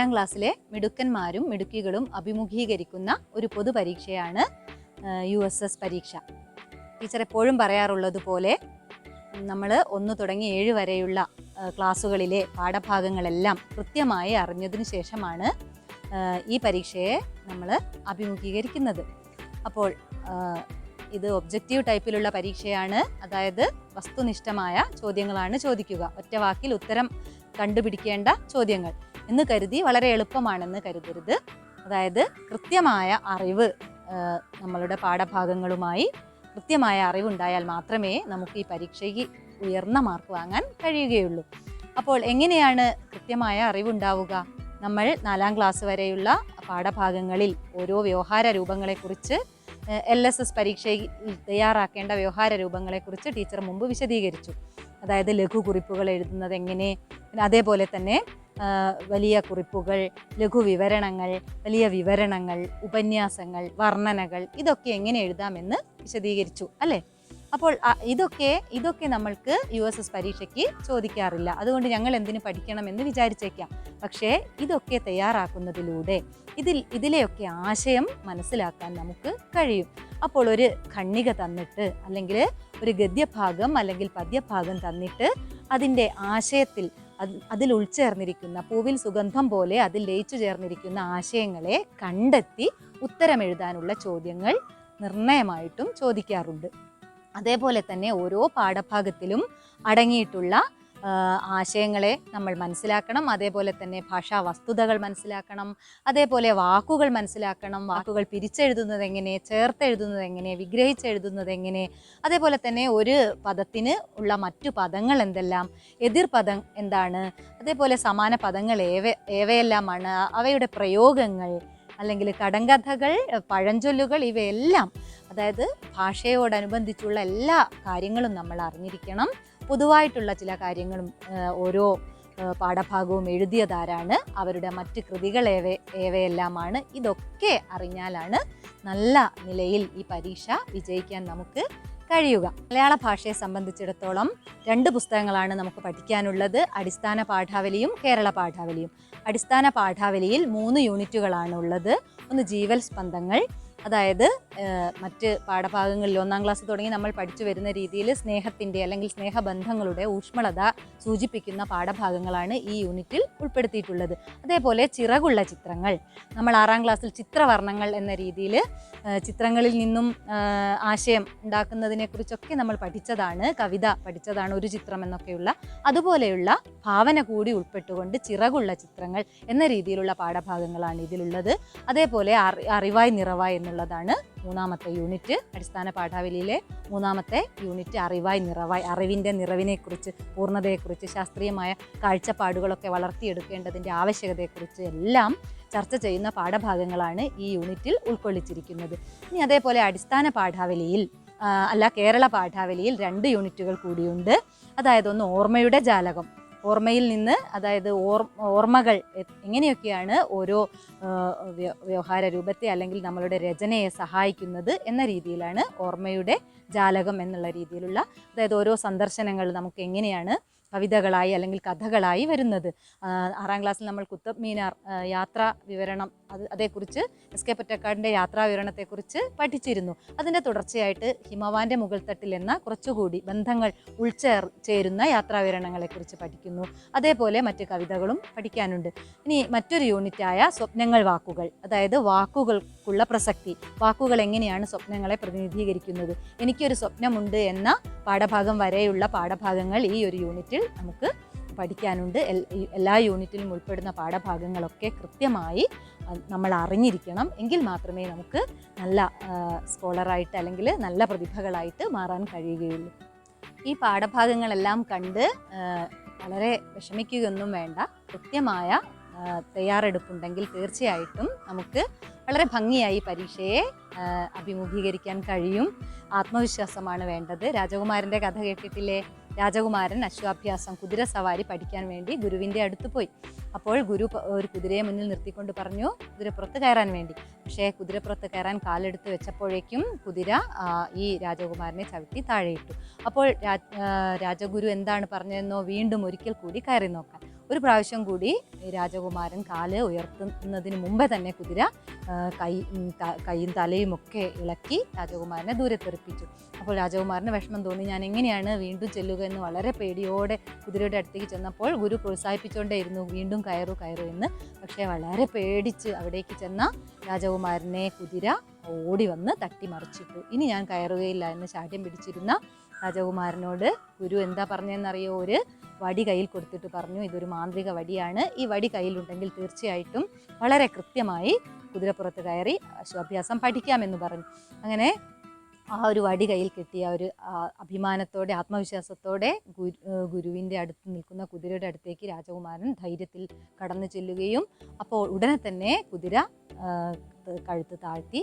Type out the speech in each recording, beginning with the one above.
ഏഴാം ക്ലാസ്സിലെ മിടുക്കന്മാരും മിടുക്കികളും അഭിമുഖീകരിക്കുന്ന ഒരു പൊതുപരീക്ഷയാണ് യു എസ് എസ് പരീക്ഷ. ടീച്ചർ എപ്പോഴും പറയാറുള്ളത് പോലെ നമ്മൾ ഒന്ന് തുടങ്ങി ഏഴ് വരെയുള്ള ക്ലാസ്സുകളിലെ പാഠഭാഗങ്ങളെല്ലാം കൃത്യമായി അറിഞ്ഞതിന് ശേഷമാണ് ഈ പരീക്ഷയെ നമ്മൾ അഭിമുഖീകരിക്കുന്നത്. അപ്പോൾ ഇത് ഒബ്ജക്റ്റീവ് ടൈപ്പിലുള്ള പരീക്ഷയാണ്. അതായത് വസ്തുനിഷ്ഠമായ ചോദ്യങ്ങളാണ് ചോദിക്കുക. ഒറ്റ വാക്കിൽ ഉത്തരം കണ്ടുപിടിക്കേണ്ട ചോദ്യങ്ങൾ. എന്ന് കരുതി വളരെ എളുപ്പമാണെന്ന് കരുതരുത്. അതായത് കൃത്യമായ അറിവ് നമ്മളുടെ പാഠഭാഗങ്ങളുമായി കൃത്യമായ അറിവുണ്ടായാൽ മാത്രമേ നമുക്ക് ഈ പരീക്ഷയ്ക്ക് ഉയർന്ന മാർക്ക് വാങ്ങാൻ കഴിയുകയുള്ളൂ. അപ്പോൾ എങ്ങനെയാണ് കൃത്യമായ അറിവുണ്ടാവുക? നമ്മൾ നാലാം ക്ലാസ് വരെയുള്ള പാഠഭാഗങ്ങളിൽ ഓരോ വ്യവഹാര രൂപങ്ങളെക്കുറിച്ച് എൽ എസ് എസ് പരീക്ഷയിൽ തയ്യാറാക്കേണ്ട വ്യവഹാര രൂപങ്ങളെക്കുറിച്ച് ടീച്ചർ മുമ്പ് വിശദീകരിച്ചു. അതായത് ലഘുകുറിപ്പുകൾ എഴുതുന്നത് എങ്ങനെ അതേപോലെ തന്നെ വലിയ കുറിപ്പുകൾ ലഘുവിവരണങ്ങൾ വലിയ വിവരണങ്ങൾ ഉപന്യാസങ്ങൾ വർണനകൾ ഇതൊക്കെ എങ്ങനെ എഴുതാമെന്ന് വിശദീകരിച്ചു അല്ലേ? അപ്പോൾ ഇതൊക്കെ ഇതൊക്കെ നമ്മൾക്ക് യു എസ് എസ് പരീക്ഷയ്ക്ക് ചോദിക്കാറില്ല. അതുകൊണ്ട് ഞങ്ങൾ എന്തിനു പഠിക്കണമെന്ന് വിചാരിച്ചേക്കാം. പക്ഷേ ഇതൊക്കെ തയ്യാറാക്കുന്നതിലൂടെ ഇതിൽ ഇതിലെയൊക്കെ ആശയം മനസ്സിലാക്കാൻ നമുക്ക് കഴിയും. അപ്പോൾ ഒരു ഖണ്ണിക തന്നിട്ട് അല്ലെങ്കിൽ ഒരു ഗദ്യഭാഗം അല്ലെങ്കിൽ പദ്യഭാഗം തന്നിട്ട് അതിന്റെ ആശയത്തിൽ അതിൽ ഉൾച്ചേർന്നിരിക്കുന്ന പൂവിൽ സുഗന്ധം പോലെ അതിൽ ലയിച്ചു ചേർന്നിരിക്കുന്ന ആശയങ്ങളെ കണ്ടെത്തി ഉത്തരമെഴുതാനുള്ള ചോദ്യങ്ങൾ നിർണയമായിട്ടും ചോദിക്കാറുണ്ട്. അതേപോലെ തന്നെ ഓരോ പാഠഭാഗത്തിലും അടങ്ങിയിട്ടുള്ള ആശയങ്ങളെ നമ്മൾ മനസ്സിലാക്കണം. അതേപോലെ തന്നെ ഭാഷാ വസ്തുതകൾ മനസ്സിലാക്കണം. അതേപോലെ വാക്കുകൾ മനസ്സിലാക്കണം. വാക്കുകൾ പിരിച്ചെഴുതുന്നത് എങ്ങനെ ചേർത്തെഴുതുന്നത് എങ്ങനെ വിഗ്രഹിച്ചെഴുതുന്നത് എങ്ങനെ അതേപോലെ തന്നെ ഒരു പദത്തിന് ഉള്ള മറ്റു പദങ്ങൾ എന്തെല്ലാം എതിർ പദം എന്താണ് അതേപോലെ സമാന പദങ്ങൾ ഏവ ഏവയെല്ലാമാണ് അവയുടെ പ്രയോഗങ്ങൾ അല്ലെങ്കിൽ കടങ്കഥകൾ പഴഞ്ചൊല്ലുകൾ ഇവയെല്ലാം അതായത് ഭാഷയോടനുബന്ധിച്ചുള്ള എല്ലാ കാര്യങ്ങളും നമ്മൾ അറിഞ്ഞിരിക്കണം. പൊതുവായിട്ടുള്ള ചില കാര്യങ്ങളും ഓരോ പാഠഭാഗവും എഴുതിയതാരാണ് അവരുടെ മറ്റ് കൃതികൾ ഏവ ഏവയെല്ലാമാണ് ഇതൊക്കെ അറിഞ്ഞാലാണ് നല്ല നിലയിൽ ഈ പരീക്ഷ വിജയിക്കാൻ നമുക്ക് കഴിയുക. മലയാള ഭാഷയെ സംബന്ധിച്ചിടത്തോളം രണ്ട് പുസ്തകങ്ങളാണ് നമുക്ക് പഠിക്കാനുള്ളത്. അടിസ്ഥാന പാഠാവലിയും കേരള പാഠാവലിയും. അടിസ്ഥാന പാഠാവലിയിൽ മൂന്ന് യൂണിറ്റുകളാണ് ഉള്ളത്. ഒന്ന് ജീവൽ സ്പന്ദങ്ങൾ അതായത് മറ്റ് പാഠഭാഗങ്ങളിൽ ഒന്നാം ക്ലാസ് തുടങ്ങി നമ്മൾ പഠിച്ചു വരുന്ന രീതിയിൽ സ്നേഹത്തിന്റെ അല്ലെങ്കിൽ സ്നേഹബന്ധങ്ങളുടെ ഊഷ്മളത സൂചിപ്പിക്കുന്ന പാഠഭാഗങ്ങളാണ് ഈ യൂണിറ്റിൽ ഉൾപ്പെടുത്തിയിട്ടുള്ളത്. അതേപോലെ ചിറകുള്ള ചിത്രങ്ങൾ. നമ്മൾ ആറാം ക്ലാസ്സിൽ ചിത്രവർണങ്ങൾ എന്ന രീതിയിൽ ചിത്രങ്ങളിൽ നിന്നും ആശയം ഉണ്ടാക്കുന്നതിനെക്കുറിച്ചൊക്കെ നമ്മൾ പഠിച്ചതാണ് കവിത പഠിച്ചതാണ് ഒരു ചിത്രം എന്നൊക്കെയുള്ള. അതുപോലെയുള്ള ഭാവന കൂടി ഉൾപ്പെട്ടുകൊണ്ട് ചിറകുള്ള ചിത്രങ്ങൾ എന്ന രീതിയിലുള്ള പാഠഭാഗങ്ങളാണ് ഇതിലുള്ളത്. അതേപോലെ അറി അറിവായി നിറവായി എന്നുള്ളതാണ് മൂന്നാമത്തെ യൂണിറ്റ്. അടിസ്ഥാന പാഠാവലിയിലെ മൂന്നാമത്തെ യൂണിറ്റ് അറിവായി നിറവായി അറിവിന്റെ നിറവിനെക്കുറിച്ച് പൂർണതയെക്കുറിച്ച് ശാസ്ത്രീയമായ കാഴ്ചപ്പാടുകളൊക്കെ വളർത്തിയെടുക്കേണ്ടതിന്റെ ആവശ്യകതയെക്കുറിച്ച് എല്ലാം ചർച്ച ചെയ്യുന്ന പാഠഭാഗങ്ങളാണ് ഈ യൂണിറ്റിൽ ഉൾക്കൊള്ളിച്ചിരിക്കുന്നത്. ഇനി അതേപോലെ അടിസ്ഥാന പാഠാവലിയിൽ അല്ല കേരള പാഠാവലിയിൽ രണ്ട് യൂണിറ്റുകൾ കൂടിയുണ്ട്. അതായത് ഒന്ന് ഓർമ്മയുടെ ജാലകം. ഓർമ്മയിൽ നിന്ന് അതായത് ഓർ ഓർമ്മകൾ എങ്ങനെയൊക്കെയാണ് ഓരോ വ്യവഹാര രൂപത്തെ അല്ലെങ്കിൽ നമ്മളുടെ രചനയെ സഹായിക്കുന്നത് എന്ന രീതിയിലാണ് ഓർമ്മയുടെ ജാലകം എന്നുള്ള രീതിയിലുള്ള അതായത് ഓരോ സന്ദർശനങ്ങൾ നമുക്ക് എങ്ങനെയാണ് കവിതകളായി അല്ലെങ്കിൽ കഥകളായി വരുന്നത്. ആറാം ക്ലാസ്സിൽ നമ്മൾ കുത്തബ് മീനാർ യാത്രാ വിവരണം അത് അതേക്കുറിച്ച് എസ് കെ പൊറ്റക്കാടിന്റെ യാത്രാ വിവരണത്തെക്കുറിച്ച് പഠിച്ചിരുന്നു. അതിന്റെ തുടർച്ചയായിട്ട് ഹിമവാന്റെ മുകൾത്തട്ടിൽ എന്ന കുറച്ചുകൂടി ബന്ധങ്ങൾ ഉൾച്ചേർ ചേരുന്ന യാത്രാ വിവരണങ്ങളെക്കുറിച്ച് പഠിക്കുന്നു. അതേപോലെ മറ്റ് കവിതകളും പഠിക്കാനുണ്ട്. ഇനി മറ്റൊരു യൂണിറ്റായ സ്വപ്നങ്ങൾ വാക്കുകൾ അതായത് വാക്കുകൾക്കുള്ള പ്രസക്തി. വാക്കുകൾ എങ്ങനെയാണ് സ്വപ്നങ്ങളെ പ്രതിനിധീകരിക്കുന്നത്? എനിക്കൊരു സ്വപ്നമുണ്ട് എന്ന പാഠഭാഗം വരെയുള്ള പാഠഭാഗങ്ങൾ ഈ ഒരു യൂണിറ്റിൽ നമുക്ക് പഠിക്കാനുണ്ട്. എല്ലാ യൂണിറ്റിലും ഉൾപ്പെടുന്ന പാഠഭാഗങ്ങളൊക്കെ കൃത്യമായി നമ്മൾ അറിഞ്ഞിരിക്കണം. എങ്കിൽ മാത്രമേ നമുക്ക് നല്ല സ്കോളറായിട്ട് അല്ലെങ്കിൽ നല്ല പ്രതിഭകളായിട്ട് മാറാൻ കഴിയുകയുള്ളൂ. ഈ പാഠഭാഗങ്ങളെല്ലാം കണ്ട് വളരെ വിഷമിക്കുകയൊന്നും വേണ്ട. കൃത്യമായ തയ്യാറെടുപ്പുണ്ടെങ്കിൽ തീർച്ചയായിട്ടും നമുക്ക് വളരെ ഭംഗിയായി പരീക്ഷയെ അഭിമുഖീകരിക്കാൻ കഴിയും. ആത്മവിശ്വാസമാണ് വേണ്ടത്. രാജകുമാരന്റെ കഥ കേട്ടിട്ടില്ലേ? രാജകുമാരൻ അശ്വാഭ്യാസം കുതിര സവാരി പഠിക്കാൻ വേണ്ടി ഗുരുവിന്റെ അടുത്ത് പോയി. അപ്പോൾ ഗുരു ഒരു കുതിരയെ മുന്നിൽ നിർത്തിക്കൊണ്ട് പറഞ്ഞു കുതിരപ്പുറത്ത് കയറാൻ വേണ്ടി. പക്ഷേ കുതിരപ്പുറത്ത് കയറാൻ കാലെടുത്ത് വെച്ചപ്പോഴേക്കും കുതിര ഈ രാജകുമാരനെ ചവിട്ടി താഴെയിട്ടു. അപ്പോൾ രാജഗുരു എന്താണ് പറഞ്ഞതെന്നോ വീണ്ടും ഒരിക്കൽ കൂടി കയറി നോക്കാൻ. ഒരു പ്രാവശ്യം കൂടി രാജകുമാരൻ കാൽ ഉയർത്തുന്നതിന് മുമ്പേ തന്നെ കുതിര കൈ കൈയും തലയും ഒക്കെ ഇളക്കി രാജകുമാരനെ ദൂരെ തെറിപ്പിച്ചു അപ്പോൾ രാജകുമാരന് വിഷമം തോന്നി ഞാൻ എങ്ങനെയാണ് വീണ്ടും ചെല്ലുക? എന്ന് വളരെ പേടിയോടെ കുതിരയുടെ അടുത്തേക്ക് ചെന്നപ്പോൾ ഗുരു പ്രോത്സാഹിപ്പിച്ചുകൊണ്ടേയിരുന്നു വീണ്ടും കയറു കയറു എന്ന്. പക്ഷേ വളരെ പേടിച്ച് അവിടേക്ക് ചെന്ന രാജകുമാരനെ കുതിര ഓടി വന്ന് തട്ടിമറിച്ചിട്ടു. ഇനി ഞാൻ കയറുകയില്ല എന്ന് ശാഠ്യം പിടിച്ചിരുന്ന രാജകുമാരനോട് ഗുരു എന്താ പറഞ്ഞതെന്നറിയോ? ഒരു വടി കയ്യിൽ കൊടുത്തിട്ട് പറഞ്ഞു. ഇതൊരു മാന്ത്രിക വടിയാണ്. ഈ വടി കയ്യിലുണ്ടെങ്കിൽ തീർച്ചയായിട്ടും വളരെ കൃത്യമായി കുതിരപ്പുറത്ത് കയറി അശ്വാഭ്യാസം പഠിക്കാമെന്ന് പറഞ്ഞു. അങ്ങനെ ആ ഒരു വടി കയ്യിൽ കിട്ടിയ ഒരു അഭിമാനത്തോടെ ആത്മവിശ്വാസത്തോടെ ഗുരു ഗുരുവിന്റെ അടുത്ത് നിൽക്കുന്ന കുതിരയുടെ അടുത്തേക്ക് രാജകുമാരൻ ധൈര്യത്തിൽ കടന്നു ചെല്ലുകയും അപ്പോൾ ഉടനെ തന്നെ കുതിര കഴുത്ത് താഴ്ത്തി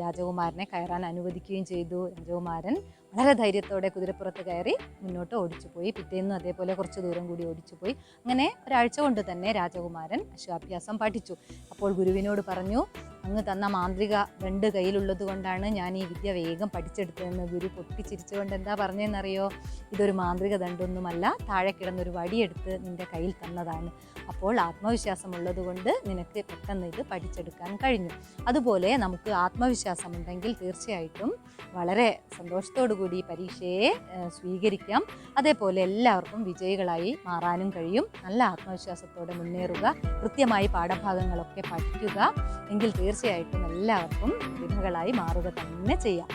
രാജകുമാരനെ കയറാൻ അനുവദിക്കുകയും ചെയ്തു. രാജകുമാരൻ വളരെ ധൈര്യത്തോടെ കുതിരപ്പുറത്ത് കയറി മുന്നോട്ട് ഓടിച്ചുപോയി. പിറ്റേന്നും അതേപോലെ കുറച്ച് ദൂരം കൂടി ഓടിച്ചുപോയി. അങ്ങനെ ഒരാഴ്ച കൊണ്ട് തന്നെ രാജകുമാരൻ അശ്വാഭ്യാസം പഠിച്ചു. അപ്പോൾ ഗുരുവിനോട് പറഞ്ഞു അങ്ങ് തന്ന മാന്ത്രിക രണ്ട് കയ്യിലുള്ളത് കൊണ്ടാണ് ഞാൻ ഈ വിദ്യ വേഗം പഠിച്ചെടുത്തതെന്ന് ഗുരു പൊട്ടിച്ചിരിച്ചുകൊണ്ട് എന്താ പറഞ്ഞതെന്നറിയോ? ഇതൊരു മാന്ത്രിക ദണ്ടൊന്നുമല്ല താഴെ കിടന്നൊരു വടിയെടുത്ത് നിന്റെ കയ്യിൽ തന്നതാണ്. അപ്പോൾ ആത്മവിശ്വാസമുള്ളത് കൊണ്ട് നിനക്ക് പെട്ടെന്ന് ഇത് പഠിച്ചെടുക്കാൻ കഴിഞ്ഞു. അതുപോലെ നമുക്ക് ആത്മവിശ്വാസം ഉണ്ടെങ്കിൽ തീർച്ചയായിട്ടും വളരെ സന്തോഷത്തോടു കൂടി പരീക്ഷയെ സ്വീകരിക്കാം. അതേപോലെ എല്ലാവർക്കും വിജയികളായി മാറാനും കഴിയും. നല്ല ആത്മവിശ്വാസത്തോടെ മുന്നേറുക കൃത്യമായി പാഠഭാഗങ്ങളൊക്കെ പഠിക്കുക. എങ്കിൽ തീർച്ചയായിട്ടും എല്ലാവർക്കും വിധകളായി മാറുക തന്നെ ചെയ്യാം.